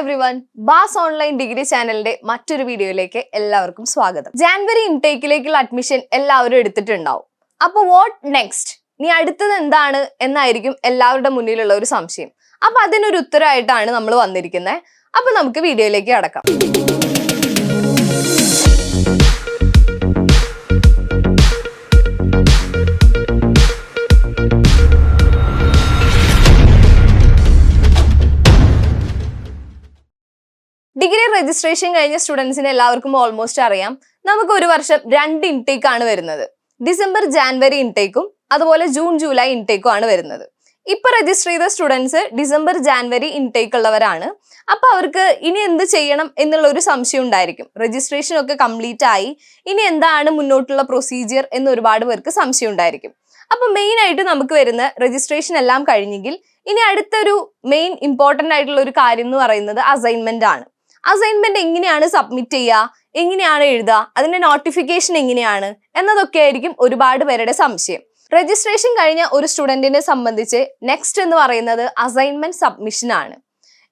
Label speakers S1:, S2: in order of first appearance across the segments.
S1: Hello everyone bass online degree ചാനലിന്റെ മറ്റൊരു വീഡിയോയിലേക്ക് എല്ലാവർക്കും സ്വാഗതം. ജാൻവരി ഇൻടേക്കിലേക്കുള്ള അഡ്മിഷൻ എല്ലാവരും എടുത്തിട്ടുണ്ടാവും. അപ്പോൾ വാട്ട് നെക്സ്റ്റ് നീ അടുത്തത് എന്താണ് എന്നായിരിക്കും എല്ലാവരുടെ മുന്നിലുള്ള ഒരു സംശയം. അപ്പൊ അതിനൊരു ഉത്തരമായിട്ടാണ് നമ്മൾ വന്നിരിക്കുന്നത്. അപ്പൊ നമുക്ക് വീഡിയോയിലേക്ക് കടക്കാം. ഡിഗ്രി രജിസ്ട്രേഷൻ കഴിഞ്ഞ സ്റ്റുഡൻസിന് എല്ലാവർക്കും ഓൾമോസ്റ്റ് അറിയാം. നമുക്ക് ഒരു വർഷം രണ്ട് ഇൻടേക്ക് ആണ് വരുന്നത്. ഡിസംബർ ജാനുവരി ഇൻടേക്കും അതുപോലെ ജൂൺ ജൂലൈ ഇൻടേക്കും ആണ് വരുന്നത്. ഇപ്പൊ രജിസ്റ്റർ ചെയ്ത സ്റ്റുഡൻസ് ഡിസംബർ ജാനുവരി ഇൻടേക്ക് ഉള്ളവരാണ്. അപ്പൊ അവർക്ക് ഇനി എന്ത് ചെയ്യണം എന്നുള്ള ഒരു സംശയം ഉണ്ടായിരിക്കും. രജിസ്ട്രേഷൻ ഒക്കെ കംപ്ലീറ്റ് ആയി. ഇനി എന്താണ് മുന്നോട്ടുള്ള പ്രൊസീജിയർ എന്ന് ഒരുപാട് പേർക്ക് സംശയം ഉണ്ടായിരിക്കും. അപ്പൊ മെയിൻ ആയിട്ട് നമുക്ക് വരുന്ന രജിസ്ട്രേഷൻ എല്ലാം കഴിഞ്ഞെങ്കിൽ ഇനി അടുത്തൊരു മെയിൻ ഇമ്പോർട്ടന്റ് ആയിട്ടുള്ള ഒരു കാര്യം എന്ന് പറയുന്നത് അസൈൻമെന്റ് ആണ്. അസൈൻമെന്റ് എങ്ങനെയാണ് സബ്മിറ്റ് ചെയ്യുക? എങ്ങനെയാണ് എഴുതുക? അതിന്റെ നോട്ടിഫിക്കേഷൻ എങ്ങനെയാണ്? എന്നതൊക്കെ ആയിരിക്കും ഒരുപാട് പേരുടെ സംശയം. രജിസ്ട്രേഷൻ കഴിഞ്ഞ ഒരു സ്റ്റുഡന്റിനെ സംബന്ധിച്ച് നെക്സ്റ്റ് എന്ന് പറയുന്നത് അസൈൻമെന്റ് സബ്മിഷൻ ആണ്.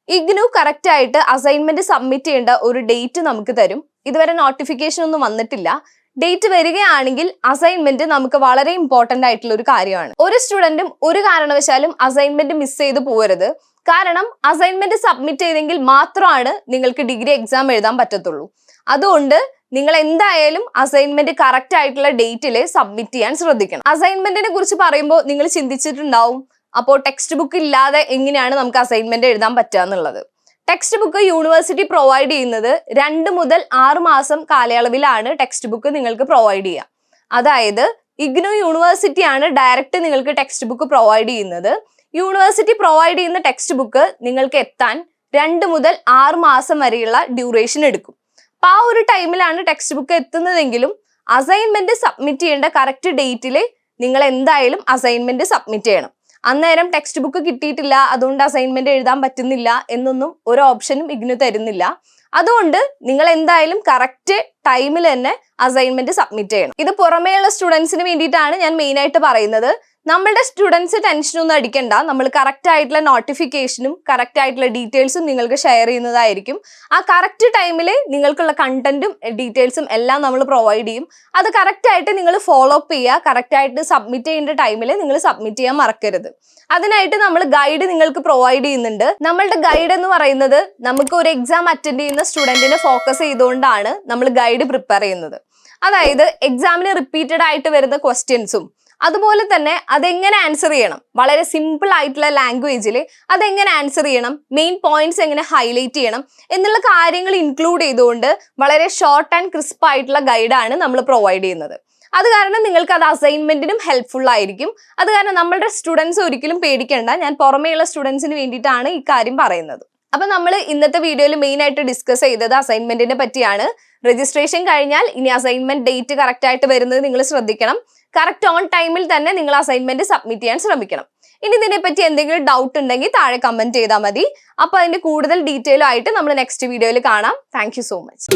S1: ഇഗ്നു കറക്റ്റ് ആയിട്ട് അസൈൻമെന്റ് സബ്മിറ്റ് ചെയ്യേണ്ട ഒരു ഡേറ്റ് നമുക്ക് തരും. ഇതുവരെ നോട്ടിഫിക്കേഷൻ ഒന്നും വന്നിട്ടില്ല. ഡേറ്റ് വരികയാണെങ്കിൽ അസൈൻമെന്റ് നമുക്ക് വളരെ ഇമ്പോർട്ടന്റ് ആയിട്ടുള്ള ഒരു കാര്യമാണ്. ഒരു സ്റ്റുഡന്റും ഒരു കാരണവശാലും അസൈൻമെന്റ് മിസ് ചെയ്ത് പോകരുത്. കാരണം അസൈൻമെന്റ് സബ്മിറ്റ് ചെയ്തെങ്കിൽ മാത്രമാണ് നിങ്ങൾക്ക് ഡിഗ്രി എക്സാം എഴുതാൻ പറ്റത്തുള്ളൂ. അതുകൊണ്ട് നിങ്ങൾ എന്തായാലും അസൈൻമെന്റ് കറക്റ്റ് ആയിട്ടുള്ള ഡേറ്റിൽ സബ്മിറ്റ് ചെയ്യാൻ ശ്രദ്ധിക്കണം. അസൈൻമെന്റിനെ കുറിച്ച് പറയുമ്പോൾ നിങ്ങൾ ചിന്തിച്ചിട്ടുണ്ടാവും. അപ്പോൾ ടെക്സ്റ്റ് ബുക്ക് ഇല്ലാതെ എങ്ങനെയാണ് നമുക്ക് അസൈൻമെന്റ് എഴുതാൻ പറ്റുക എന്നുള്ളത്. ടെക്സ്റ്റ് ബുക്ക് യൂണിവേഴ്സിറ്റി പ്രൊവൈഡ് ചെയ്യുന്നത് രണ്ട് മുതൽ ആറ് മാസം കാലയളവിലാണ് ടെക്സ്റ്റ് ബുക്ക് നിങ്ങൾക്ക് പ്രൊവൈഡ് ചെയ്യുക. അതായത് ഇഗ്നോ യൂണിവേഴ്സിറ്റി ആണ് ഡയറക്റ്റ് നിങ്ങൾക്ക് ടെക്സ്റ്റ് ബുക്ക് പ്രൊവൈഡ് ചെയ്യുന്നത്. യൂണിവേഴ്സിറ്റി പ്രൊവൈഡ് ചെയ്യുന്ന ടെക്സ്റ്റ് ബുക്ക് നിങ്ങൾക്ക് എത്താൻ രണ്ട് മുതൽ ആറ് മാസം വരെയുള്ള ഡ്യൂറേഷൻ എടുക്കും. അപ്പൊ ആ ഒരു ടൈമിലാണ് ടെക്സ്റ്റ് ബുക്ക് എത്തുന്നതെങ്കിലും അസൈൻമെന്റ് സബ്മിറ്റ് ചെയ്യേണ്ട കറക്റ്റ് ഡേറ്റിൽ നിങ്ങൾ എന്തായാലും അസൈൻമെന്റ് സബ്മിറ്റ് ചെയ്യണം. അന്നേരം ടെക്സ്റ്റ് ബുക്ക് കിട്ടിയിട്ടില്ല അതുകൊണ്ട് അസൈൻമെന്റ് എഴുതാൻ പറ്റുന്നില്ല എന്നൊന്നും ഒരു ഓപ്ഷനും ഇഗ്നു തരുന്നില്ല. അതുകൊണ്ട് നിങ്ങൾ എന്തായാലും കറക്റ്റ് ടൈമിൽ തന്നെ അസൈൻമെന്റ് സബ്മിറ്റ് ചെയ്യണം. ഇത് പുറമേയുള്ള സ്റ്റുഡൻസിന് വേണ്ടിയിട്ടാണ് ഞാൻ മെയിൻ ആയിട്ട് പറയുന്നത്. നമ്മളുടെ സ്റ്റുഡൻസ് ടെൻഷനൊന്നും അടിക്കണ്ട. നമ്മൾ കറക്റ്റ് ആയിട്ടുള്ള നോട്ടിഫിക്കേഷനും കറക്റ്റ് ആയിട്ടുള്ള ഡീറ്റെയിൽസും നിങ്ങൾക്ക് ഷെയർ ചെയ്യുന്നതായിരിക്കും. ആ കറക്റ്റ് ടൈമിൽ നിങ്ങൾക്കുള്ള കണ്ടന്റും ഡീറ്റെയിൽസും എല്ലാം നമ്മൾ പ്രൊവൈഡ് ചെയ്യും. അത് കറക്റ്റ് ആയിട്ട് നിങ്ങൾ ഫോളോ അപ്പ് ചെയ്യുക. കറക്റ്റ് ആയിട്ട് സബ്മിറ്റ് ചെയ്യേണ്ട ടൈമിൽ നിങ്ങൾ സബ്മിറ്റ് ചെയ്യാൻ മറക്കരുത്. അതിനായിട്ട് നമ്മൾ ഗൈഡ് നിങ്ങൾക്ക് പ്രൊവൈഡ് ചെയ്യുന്നുണ്ട്. നമ്മളുടെ ഗൈഡ് എന്ന് പറയുന്നത് നമുക്ക് ഒരു എക്സാം അറ്റൻഡ് ചെയ്യുന്ന സ്റ്റുഡന്റിനെ ഫോക്കസ് ചെയ്തുകൊണ്ടാണ് നമ്മൾ ഗൈഡ് പ്രിപ്പയർ ചെയ്യുന്നത്. അതായത് എക്സാമിന് റിപ്പീറ്റഡ് ആയിട്ട് വരുന്ന ക്വസ്റ്റ്യൻസും അതുപോലെ തന്നെ അതെങ്ങനെ ആൻസർ ചെയ്യണം? വളരെ സിമ്പിൾ ആയിട്ടുള്ള ലാംഗ്വേജിൽ അതെങ്ങനെ ആൻസർ ചെയ്യണം? മെയിൻ പോയിന്റ്സ് എങ്ങനെ ഹൈലൈറ്റ് ചെയ്യണം? എന്നുള്ള കാര്യങ്ങൾ ഇൻക്ലൂഡ് ചെയ്തുകൊണ്ട് വളരെ ഷോർട്ട് ആൻഡ് ക്രിസ്പ് ആയിട്ടുള്ള ഗൈഡാണ് നമ്മൾ പ്രൊവൈഡ് ചെയ്യുന്നത്. അത് കാരണം നിങ്ങൾക്ക് അത് അസൈൻമെന്റിനും ഹെൽപ്ഫുൾ ആയിരിക്കും. അത് കാരണം നമ്മളുടെ സ്റ്റുഡൻസ് ഒരിക്കലും പേടിക്കേണ്ട. ഞാൻ പുറമേയുള്ള സ്റ്റുഡൻസിന് വേണ്ടിയിട്ടാണ് ഈ കാര്യം പറയുന്നത്. അപ്പൊ നമ്മൾ ഇന്നത്തെ വീഡിയോയിൽ മെയിൻ ആയിട്ട് ഡിസ്കസ് ചെയ്തത് അസൈൻമെന്റിനെ പറ്റിയാണ്. രജിസ്ട്രേഷൻ കഴിഞ്ഞാൽ ഇനി അസൈൻമെന്റ് ഡേറ്റ് കറക്റ്റ് ആയിട്ട് വരുന്നത് നിങ്ങൾ ശ്രദ്ധിക്കണം. കറക്റ്റ് ഓൺ ടൈമിൽ തന്നെ നിങ്ങൾ അസൈൻമെന്റ് സബ്മിറ്റ് ചെയ്യാൻ ശ്രമിക്കണം. ഇനി ഇതിനെപ്പറ്റി എന്തെങ്കിലും ഡൗട്ട് ഉണ്ടെങ്കിൽ താഴെ കമന്റ് ചെയ്താൽ മതി. അപ്പൊ അതിന്റെ കൂടുതൽ ഡീറ്റെയിൽ ആയിട്ട് നമ്മൾ നെക്സ്റ്റ് വീഡിയോയിൽ കാണാം. Thank so much